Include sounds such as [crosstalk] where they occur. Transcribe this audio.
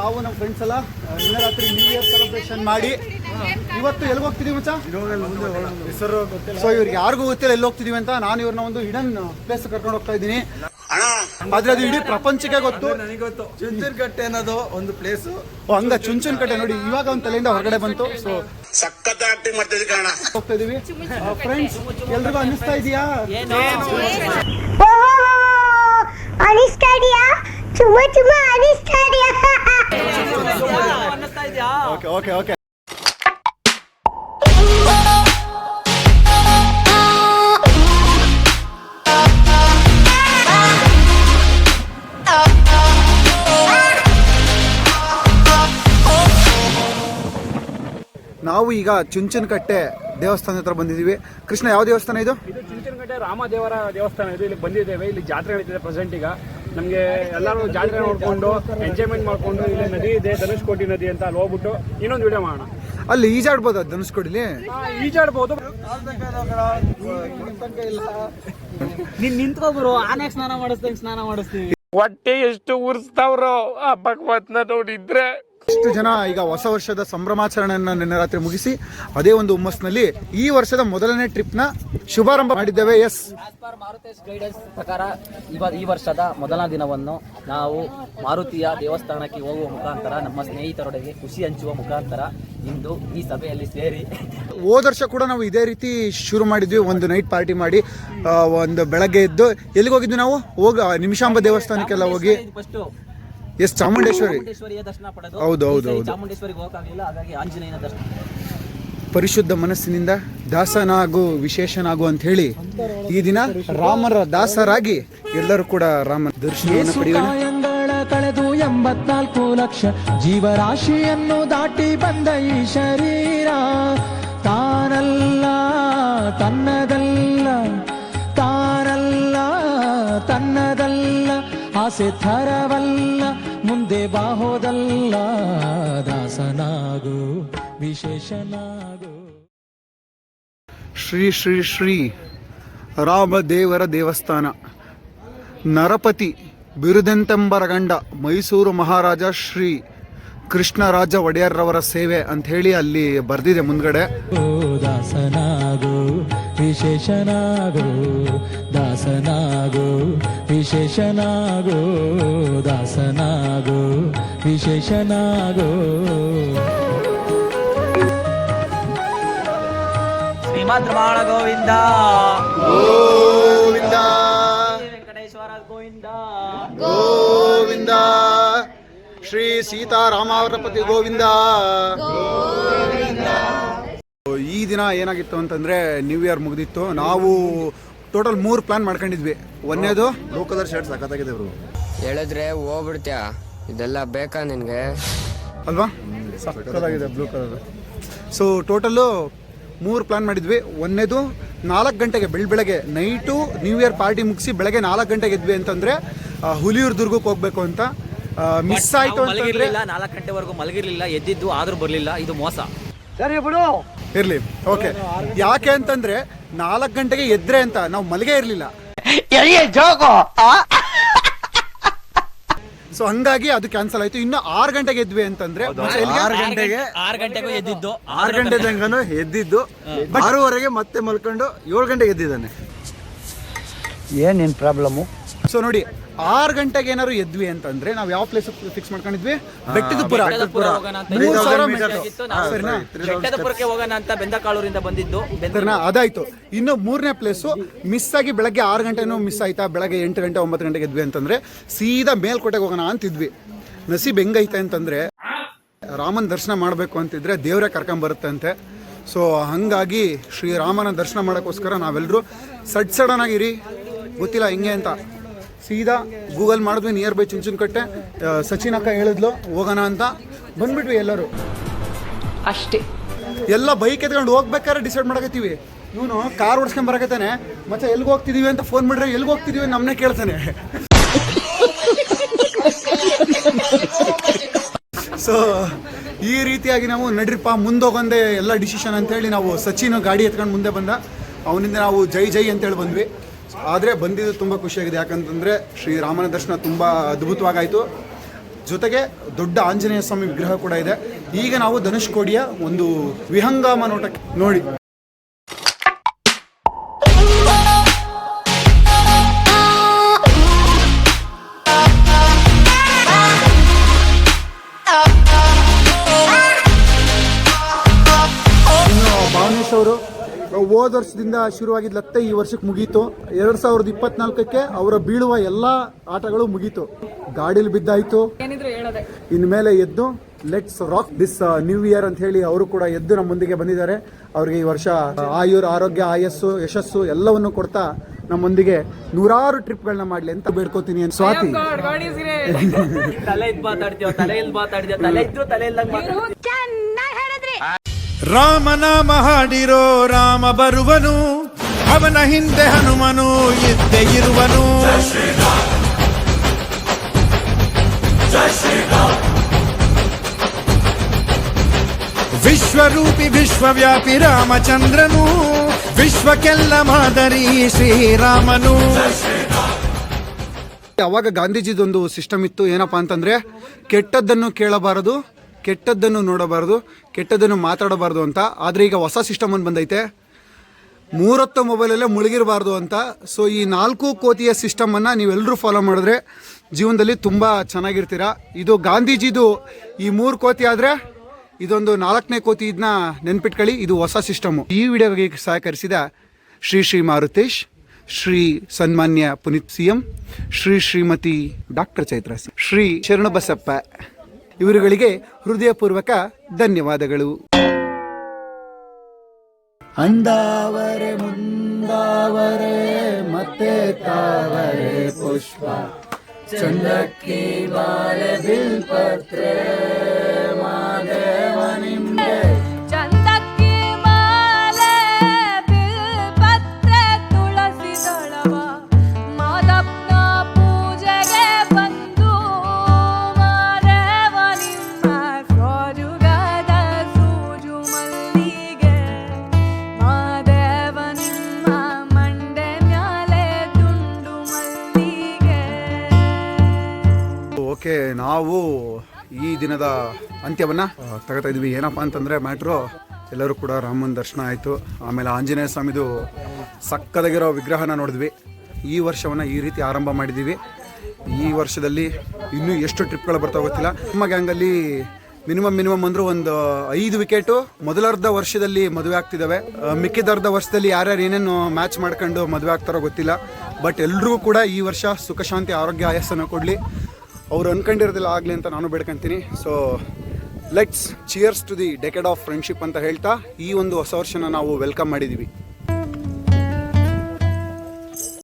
ನಾವು ನಮ್ಮ ಫ್ರೆಂಡ್ಸ್ ಎಲ್ಲ ನಿನ್ನೆ ರಾತ್ರಿ ನ್ಯೂ ಇಯರ್ ಸೆಲೆಬ್ರೇಷನ್ ಮಾಡಿ ಇವತ್ತು ಎಲ್ಲಿ ಹೋಗ್ತಿದೀವಿ ಮಚ್ಚ? ಹೆಸರು ಸೊ ಇವ್ರಿಗೆ ಯಾರಿಗೂ ಗೊತ್ತಿಲ್ಲ ಎಲ್ಲಿ ಹೋಗ್ತಿದೀವಿ ಅಂತ. ನಾನು ಇವ್ರನ್ನ ಒಂದು ಹಿಡನ್ ಪ್ಲೇಸ್ ಕರ್ಕೊಂಡು ಹೋಗ್ತಾ ಇದ್ದೀನಿ. ಆದ್ರೆ ಅದು ಇಡೀ ಪ್ರಪಂಚಕ್ಕೆ ಗೊತ್ತು. ಚುಂಚನಕಟ್ಟೆ ಅನ್ನೋದು ಒಂದು ಪ್ಲೇಸ್ ಹಂಗ ಚುಂಚುನ್ ಕಟ್ಟೆ ನೋಡಿ ಇವಾಗ ಒಂದ್ ತಲೆಯಿಂದ ಹೊರಗಡೆ ಬಂತು. ಸೊ ಸಖತ್ ಆಕ್ಟಿಂಗ್ ಕಾರಣ. ಹೋಗ್ತಾ ಇದೀವಿ ಫ್ರೆಂಡ್ಸ್ ಎಲ್ರಿಗೂ ಅನ್ನಿಸ್ತಾ ಇದೆಯಾ? ಓಕೆ ಓಕೆ ನಾವು ಈಗ ಚುಂಚನಕಟ್ಟೆ ದೇವಸ್ಥಾನ ಹತ್ರ ಬಂದಿದ್ದೀವಿ. ಕೃಷ್ಣ ಯಾವ ದೇವಸ್ಥಾನ ಇದು? ಇದು ಚುಂಚನಕಟ್ಟೆ ರಾಮದೇವರ ದೇವಸ್ಥಾನ ಇದು ಇಲ್ಲಿ ಬಂದಿದ್ದೇವೆ. ಇಲ್ಲಿ ಜಾತ್ರೆ ನಡೀತಿದೆ ಪ್ರೆಸೆಂಟ್ ಈಗ. ನಮಗೆ ಎಲ್ಲರೂ ಜಾತ್ರೆ ನೋಡ್ಕೊಂಡು ಎಂಜಾಯ್ಮೆಂಟ್ ಮಾಡ್ಕೊಂಡು ಇಲ್ಲಿ ನದಿ ಇದೆ ಧನುಷ್ಕೋಟಿ ನದಿ ಅಂತ ಅಲ್ಲಿ ಹೋಗ್ಬಿಟ್ಟು ಇನ್ನೊಂದು ವಿಡಿಯೋ ಮಾಡೋಣ. ಅಲ್ಲಿ ಈಜಾಡ್ಬೋದು ಧನುಷ್ಕೋಡಿಲಿ ಆ, ಈಜಾಡ್ಬೋದು. ನೀನ್ ನಿಂತ್ಕೊಬ್ರು ಆನೆ ಸ್ನಾನ ಮಾಡಿಸ್ತೀನಿ ಸ್ನಾನ ಮಾಡಿಸ್ತೀವಿ. ಹೊಟ್ಟೆ ಎಷ್ಟು ಉರ್ಸ್ತಾವ್ರೋ ಆ ಭಗವತ್ನ ನೋಡಿದ್ರೆ. ಇಷ್ಟು ಜನ ಈಗ ಹೊಸ ವರ್ಷದ ಸಂಭ್ರಮಾಚರಣೆಯನ್ನು ನಿನ್ನೆ ರಾತ್ರಿ ಮುಗಿಸಿ ಅದೇ ಒಂದು ಹುಮ್ಮಸ್ನಲ್ಲಿ ಈ ವರ್ಷದ ಮೊದಲನೇ ಟ್ರಿಪ್ನ ಶುಭಾರಂಭ ಮಾಡಿದ್ದೇವೆ. ಎಸ್ ಮಾರುತೇಶ್ ಗೈಡೆನ್ಸ್ ಪ್ರಕಾರ ಇವ ಈ ವರ್ಷದ ಮೊದಲ ದಿನವನ್ನು ನಾವು ಮಾರುತಿಯ ದೇವಸ್ಥಾನಕ್ಕೆ ಹೋಗುವ ಮುಖಾಂತರ ನಮ್ಮ ಸ್ನೇಹಿತರೊಡನೆ ಖುಷಿ ಹಂಚುವ ಮುಖಾಂತರ ಇಂದು ಈ ಸಭೆಯಲ್ಲಿ ಸೇರಿ ಹೋದ ವರ್ಷ ಕೂಡ ನಾವು ಇದೇ ರೀತಿ ಶುರು ಮಾಡಿದ್ವಿ. ಒಂದು ನೈಟ್ ಪಾರ್ಟಿ ಮಾಡಿ ಒಂದು ಬೆಳಗ್ಗೆ ಎದ್ದು ಎಲ್ಲಿಗೆ ಹೋಗಿದ್ವಿ ನಾವು? ಹೋಗ ನಿಮಿಷಾಂಬ ದೇವಸ್ಥಾನಕ್ಕೆಲ್ಲ ಹೋಗಿ. ಫಸ್ಟ್ ಎಸ್ ಚಾಮುಂಡೇಶ್ವರಿ. ಚಾಮುಂಡೇಶ್ವರಿಯ ದರ್ಶನ ಪಡೆದು ಹೌದು, ಹೌದು, ಈ ಸರಿ ಹೌದು. ಚಾಮುಂಡೇಶ್ವರಿಗೆ ಹೋಗಕ್ಕಾಗಲಿಲ್ಲ ಹಾಗಾಗಿ ಆಂಜನೇಯನ ದರ್ಶನ. ಪರಿಶುದ್ಧ ಮನಸ್ಸಿನಿಂದ ದಾಸನಾಗು ವಿಶೇಷನಾಗು ಅಂತ ಹೇಳಿ ಈ ದಿನ ರಾಮರ ದಾಸರಾಗಿ ಎಲ್ಲರೂ ಕೂಡ ರಾಮನ ದರ್ಶನವನ್ನು ಪಡೆಯೋಣ. ಕಾಯಂಗಳ ಕಳೆದು ಎಂಬತ್ನಾಲ್ಕು ಲಕ್ಷ ಜೀವರಾಶಿಯನ್ನು ದಾಟಿ ಬಂದ ಈ ಶರೀರ ತಾನಲ್ಲ ತನ್ನದಲ್ಲ ತಾನಲ್ಲ ತನ್ನದಲ್ಲ ಆಸೆ ಥರವಲ್ಲ. ಮುಂದೆ ಬಾಹೋದಲ್ಲ ದಾಸನಾಗು ವಿಶೇಷನಾಗು. ಶ್ರೀ ಶ್ರೀ ಶ್ರೀ ರಾಮದೇವರ ದೇವಸ್ಥಾನ. ನರಪತಿ ಬಿರುದೆಂತೆಂಬರಗಂಡ ಮೈಸೂರು ಮಹಾರಾಜ ಶ್ರೀ ಕೃಷ್ಣರಾಜ ಒಡೆಯರ್ರವರ ಸೇವೆ ಅಂತ ಹೇಳಿ ಅಲ್ಲಿ ಬರ್ದಿದೆ ಮುಂದ್ಗಡೆ. ದಾಸನಾಗು ವಿಶೇಷನಾಗು ದಾಸನಾಗು ವಿಶೇಷನಾಗೋ ದಾಸನಾಗೋ ವಿಶೇಷನಾಗೋ. ಶ್ರೀಮದ್ ರಮಣ ಗೋವಿಂದ. ಗೋವಿಂದ ವೆಂಕಟೇಶ್ವರ ಗೋವಿಂದ. ಗೋವಿಂದ. ಶ್ರೀ ಸೀತಾರಾಮಾವರಪತಿ ಗೋವಿಂದ. ಈ ದಿನ ಏನಾಗಿತ್ತು ಅಂತಂದ್ರೆ ನ್ಯೂ ಇಯರ್ ಮುಗಿದಿತ್ತು. ನಾವು ಟೋಟಲ್ ಮೂರು ಪ್ಲಾನ್ ಮಾಡ್ಕೊಂಡಿದ್ವಿ. ಒಂದೇದು ಬ್ಲೂ ಕಲರ್ ಶರ್ಟ್ ಸಖತ್ತಾಗಿದೆ ಬ್ರೋ. ಹೇಳಿದ್ರೆ ಹೋಗ್ಬಿಡ್ತೀಯ? ಇದೆಲ್ಲ ಬೇಕಾ ನಿನಗೆ? ಅಲ್ವಾ? ಸಕ್ಕತ್ತಾಗಿದೆ ಬ್ಲೂ ಕಲರ್. ಸೊ ಟೋಟಲ್ಲು ಮೂರು ಪ್ಲಾನ್ ಮಾಡಿದ್ವಿ. ಒಂದೇದು ನಾಲ್ಕು ಗಂಟೆಗೆ ಬೆಳ್ ಬೆಳಗ್ಗೆ ನೈಟು ನ್ಯೂ ಇಯರ್ ಪಾರ್ಟಿ ಮುಗಿಸಿ ಬೆಳಗ್ಗೆ ನಾಲ್ಕು ಗಂಟೆಗೆ ಇದ್ವಿ ಅಂತಂದರೆ ಹುಲಿಯೂರ್ ದುರ್ಗಕ್ಕೆ ಹೋಗ್ಬೇಕು ಅಂತ ಮಿಸ್ ಆಯ್ತು ಅಂತಂದ್ರೆ ಮಲಗಿರ್ಲಿಲ್ಲ ನಾಲ್ಕು ಗಂಟೆವರೆಗೂ ಮಲಗಿರ್ಲಿಲ್ಲ ಎದ್ದಿದ್ದು ಆದರೂ ಬರಲಿಲ್ಲ ಇದು ಮೋಸ. ಇರ್ಲಿ. ಓಕೆ ಯಾಕೆ ಅಂತಂದ್ರೆ ನಾಲ್ಕು ಗಂಟೆಗೆ ಎದ್ರೆ ಅಂತ ನಾವು ಮಲಗೇ ಇರ್ಲಿಲ್ಲ. ಸೊ ಹಂಗಾಗಿ ಅದು ಕ್ಯಾನ್ಸಲ್ ಆಯ್ತು. ಇನ್ನು ಆರು ಗಂಟೆಗೆ ಎದ್ವಿ ಅಂತಂದ್ರೆ? ಆರು ಗಂಟೆಗೆ ಆರು ಗಂಟೆಗೂ ಎದ್ದಿದ್ದು. ಆರು ಗಂಟೆ ತನಕನು ಎದ್ದಿದ್ದು. ಆರೂವರೆಗೆ ಮತ್ತೆ ಮಲ್ಕೊಂಡು ಏಳು ಗಂಟೆಗೆ ಎದ್ದಿದ್ದಾನೆ. ಏನೇನು ಪ್ರಾಬ್ಲಮ್ಮು ಸೊ ನೋಡಿ ಆರು ಗಂಟೆಗೆ ಏನಾದ್ರು ಎದ್ವಿ ಅಂತಂದ್ರೆ ನಾವು ಯಾವ ಪ್ಲೇಸ್ ಫಿಕ್ಸ್ ಮಾಡ್ಕೊಂಡಿದ್ವಿ? ಬೆಟ್ಟದಪುರ. ಮೂರು ಸಾವಿರ ಬೆಟ್ಟದಪುರಕ್ಕೆ ಹೋಗೋಣ ಅಂತ ಬೆಂದಕಾಳೂರಿಂದ ಬಂದಿದ್ದು. ಬೆಂದ ಸರಿನಾ? ಅದಾಯ್ತು. ಇನ್ನು ಮೂರನೇ ಪ್ಲೇಸು ಮಿಸ್ ಆಗಿ ಬೆಳಗ್ಗೆ ಆರು ಗಂಟೆನೂ ಮಿಸ್ ಆಯ್ತಾ? ಬೆಳಗ್ಗೆ ಎಂಟು ಗಂಟೆ ಒಂಬತ್ತು ಗಂಟೆಗೆ ಎದ್ವಿ ಅಂತಂದ್ರೆ ಸೀದಾ ಮೇಲ್ಕೋಟೆಗೆ ಹೋಗೋಣ ಅಂತಿದ್ವಿ. ನಸೀಬ್ ಹೆಂಗೈತೆ ಅಂತಂದ್ರೆ ರಾಮನ ದರ್ಶನ ಮಾಡಬೇಕು ಅಂತಿದ್ರೆ ದೇವರೇ ಅಂತೆ ಸೊ ಹಾಗಾಗಿ ಶ್ರೀರಾಮನ ದರ್ಶನ ಮಾಡೋಕ್ಕೋಸ್ಕರ ನಾವೆಲ್ಲರೂ ಸಡ್ ಸಡನ್ ಆಗಿರಿ ಗೊತ್ತಿಲ್ಲ ಹೆಂಗೆ ಅಂತ. ಸೀದಾ ಗೂಗಲ್ ಮಾಡಿದ್ವಿ ನಿಯರ್ ಬೈ ಚುಂಚನಕಟ್ಟೆ. ಸಚಿನ್ ಅಕ್ಕ ಹೇಳಿದ್ಲು ಹೋಗೋಣ ಅಂತ. ಬಂದ್ಬಿಟ್ವಿ ಎಲ್ಲರೂ. ಅಷ್ಟೇ. ಎಲ್ಲ ಬೈಕ್ ಎತ್ಕೊಂಡು ಹೋಗ್ಬೇಕಾದ್ರೆ ಡಿಸೈಡ್ ಮಾಡಕತ್ತೀವಿ. ಇವನು ಕಾರ್ ಓಡಿಸ್ಕೊಂಡ್ ಬರಕತ್ತಾನೆ. ಮತ್ತೆ ಎಲ್ಲಿಗೆ ಹೋಗ್ತಿದೀವಿ ಅಂತ ಫೋನ್ ಮಾಡಿದ್ರೆ ಎಲ್ಲಿಗೆ ಹೋಗ್ತಿದೀವಿ ನಮ್ನೆ ನಮ್ಮನ್ನೇ ಕೇಳ್ತಾನೆ. [laughs] ಸೊ ಈ ರೀತಿಯಾಗಿ ನಾವು ನಡ್ರಿಪ್ಪ ಮುಂದೋಗಂದೆ ಎಲ್ಲ ಡಿಸಿಷನ್ ಅಂತೇಳಿ ನಾವು ಸಚಿನ್ ಗಾಡಿ ಎತ್ಕೊಂಡು ಮುಂದೆ ಬಂದ. ಅವನಿಂದ ನಾವು ಜೈ ಜೈ ಅಂತೇಳಿ ಬಂದ್ವಿ. ಆದರೆ ಬಂದಿದ್ದು ತುಂಬ ಖುಷಿಯಾಗಿದೆ. ಯಾಕಂತಂದರೆ ಶ್ರೀರಾಮನ ದರ್ಶನ ತುಂಬ ಅದ್ಭುತವಾಗಾಯಿತು. ಜೊತೆಗೆ ದೊಡ್ಡ ಆಂಜನೇಯ ಸ್ವಾಮಿ ವಿಗ್ರಹ ಕೂಡ ಇದೆ. ಈಗ ನಾವು ಧನುಷ್ಕೋಡಿಯ ಒಂದು ವಿಹಂಗಾಮ ನೋಟಕ್ಕೆ ನೋಡಿ. ಅವರು ಹೋದ ವರ್ಷದಿಂದ ಶುರುವಾಗಿದ್ಲತ್ತೆ ಈ ವರ್ಷಕ್ಕೆ ಮುಗೀತು. ಎರಡ್ ಸಾವಿರದ ಇಪ್ಪತ್ನಾಲ್ಕಕ್ಕೆ ಅವರ ಬೀಳುವ ಎಲ್ಲ ಆಟಗಳು ಮುಗೀತು. ಗಾಡಿಲಿ ಬಿದ್ದಾಯ್ತು. ಇನ್ಮೇಲೆ ಎದ್ದು let's rock this new year ಅಂತ ಹೇಳಿ ಅವರು ಕೂಡ ಎದ್ದು ನಮ್ಮ ಮುಂದಿಗೆ ಬಂದಿದ್ದಾರೆ. ಅವ್ರಿಗೆ ಈ ವರ್ಷ ಆಯುರ್ ಆರೋಗ್ಯ ಆಯಸ್ಸು ಯಶಸ್ಸು ಎಲ್ಲವನ್ನು ಕೊಡ್ತಾ ನಮ್ಮೊಂದಿಗೆ ನೂರಾರು ಟ್ರಿಪ್ಗಳನ್ನ ಮಾಡ್ಲಿ ಅಂತ ಬೇಡ್ಕೋತೀನಿ ಅಂತ. ಸ್ವಾತಿ. ತಲೆ ಇದ್ ಮಾತಾಡ್ತೀವ ತಲೆ ಮಾತಾಡ್ತೀವ ತಲೆ ಇದ್ರು ತಲೆ ಇಲ್ಲ ರಾಮನಾಮ ಹಾಡಿರೋ ರಾಮ ಬರುವನು, ಅವನ ಹಿಂದೆ ಹನುಮನು ಇದ್ದೇ ಇರುವನು. ವಿಶ್ವರೂಪಿ, ವಿಶ್ವವ್ಯಾಪಿ ರಾಮಚಂದ್ರನು, ವಿಶ್ವಕ್ಕೆಲ್ಲ ಮಾದರಿ ಶ್ರೀರಾಮನು. ಅವಾಗ ಗಾಂಧೀಜಿದೊಂದು ಸಿಸ್ಟಮ್ ಇತ್ತು ಏನಪ್ಪಾ ಅಂತಂದ್ರೆ, ಕೆಟ್ಟದ್ದನ್ನು ಕೇಳಬಾರದು ಕೆಟ್ಟದ್ದನ್ನು ನೋಡಬಾರದು, ಕೆಟ್ಟದ್ದನ್ನು ಮಾತಾಡಬಾರ್ದು ಅಂತ. ಆದರೆ ಈಗ ಹೊಸ ಸಿಸ್ಟಮ್ ಒಂದು ಬಂದೈತೆ. ಮೂರೊತ್ತು ಮೊಬೈಲಲ್ಲೇ ಮುಳುಗಿರಬಾರ್ದು ಅಂತ. ಸೊ ಈ ನಾಲ್ಕು ಕೋತಿಯ ಸಿಸ್ಟಮನ್ನು ನೀವೆಲ್ಲರೂ ಫಾಲೋ ಮಾಡಿದ್ರೆ ಜೀವನದಲ್ಲಿ ತುಂಬ ಚೆನ್ನಾಗಿರ್ತೀರ. ಇದು ಗಾಂಧೀಜಿದು ಈ ಮೂರು ಕೋತಿ ಆದರೆ ಇದೊಂದು ನಾಲ್ಕನೇ ಕೋತಿ ಇದನ್ನ ನೆನ್ಪಿಟ್ಕೊಳ್ಳಿ, ಇದು ಹೊಸ ಸಿಸ್ಟಮು ಈ ವಿಡಿಯೋಗೆ ಸಹಕರಿಸಿದ ಶ್ರೀ ಶ್ರೀ ಮಾರುತೇಶ್, ಶ್ರೀ ಸನ್ಮಾನ್ಯ Puneeth C M Shri Shrimati doctor Chaitra Shri Sharanabasappa. ಇವರುಗಳಿಗೆ ಹೃದಯಪೂರ್ವಕ ಧನ್ಯವಾದಗಳು. ಅಂದಾವರೆ ಮುಂದಾವರೆ ಮತ್ತೆ ತಾವರೆ ಪುಷ್ಪ. ಚಂದಕ್ಕೆ ಬಾಲೆ ಬಿಲ್ಪತ್ರೆ ಓಕೆ, ನಾವು ಈ ದಿನದ ಅಂತ್ಯವನ್ನು ತಗೋತಾ ಇದ್ವಿ. ಏನಪ್ಪ ಅಂತಂದರೆ, ಮ್ಯಾಟ್ರು, ಎಲ್ಲರೂ ಕೂಡ ರಾಮನ ದರ್ಶನ ಆಯಿತು. ಆಮೇಲೆ ಆಂಜನೇಯ ಸ್ವಾಮಿದು ಸಕ್ಕದಾಗಿರೋ ವಿಗ್ರಹನ ನೋಡಿದ್ವಿ. ಈ ವರ್ಷವನ್ನು ಈ ರೀತಿ ಆರಂಭ ಮಾಡಿದ್ದೀವಿ. ಈ ವರ್ಷದಲ್ಲಿ ಇನ್ನೂ ಎಷ್ಟು ಟ್ರಿಪ್ಗಳು ಬರ್ತಾ ಗೊತ್ತಿಲ್ಲ. ನಮ್ಮ ಗ್ಯಾಂಗಲ್ಲಿ ಮಿನಿಮಮ್ ಮಿನಿಮಮ್ ಅಂದರೂ ಒಂದು ಐದು ವಿಕೆಟು. ಮೊದಲರ್ಧ ವರ್ಷದಲ್ಲಿ ಮದುವೆ ಆಗ್ತಿದ್ದಾವೆ. ಮಿಕ್ಕಿದ ಮಿಕ್ಕಿದರ್ಧ ವರ್ಷದಲ್ಲಿ ಯಾರ್ಯಾರು ಏನೇನು ಮ್ಯಾಚ್ ಮಾಡ್ಕೊಂಡು ಮದುವೆ ಆಗ್ತಾರೋ ಗೊತ್ತಿಲ್ಲ. ಬಟ್ ಎಲ್ರಿಗೂ ಕೂಡ ಈ ವರ್ಷ ಸುಖ, ಶಾಂತಿ, ಆರೋಗ್ಯ ಆಯಸ್ಸನ್ನು ಕೊಡಲಿ. ಅವ್ರು ಅನ್ಕೊಂಡಿರೋದಿಲ್ಲ ಆಗಲಿ ಅಂತ ನಾನು ಬೇಡ್ಕೊಂತೀನಿ. So let's cheers to the decade of friendship ಅಂತ ಹೇಳ್ತಾ ಈ ಒಂದು ಹೊಸ ವರ್ಷನ ನಾವು ವೆಲ್ಕಮ್ ಮಾಡಿದ್ದೀವಿ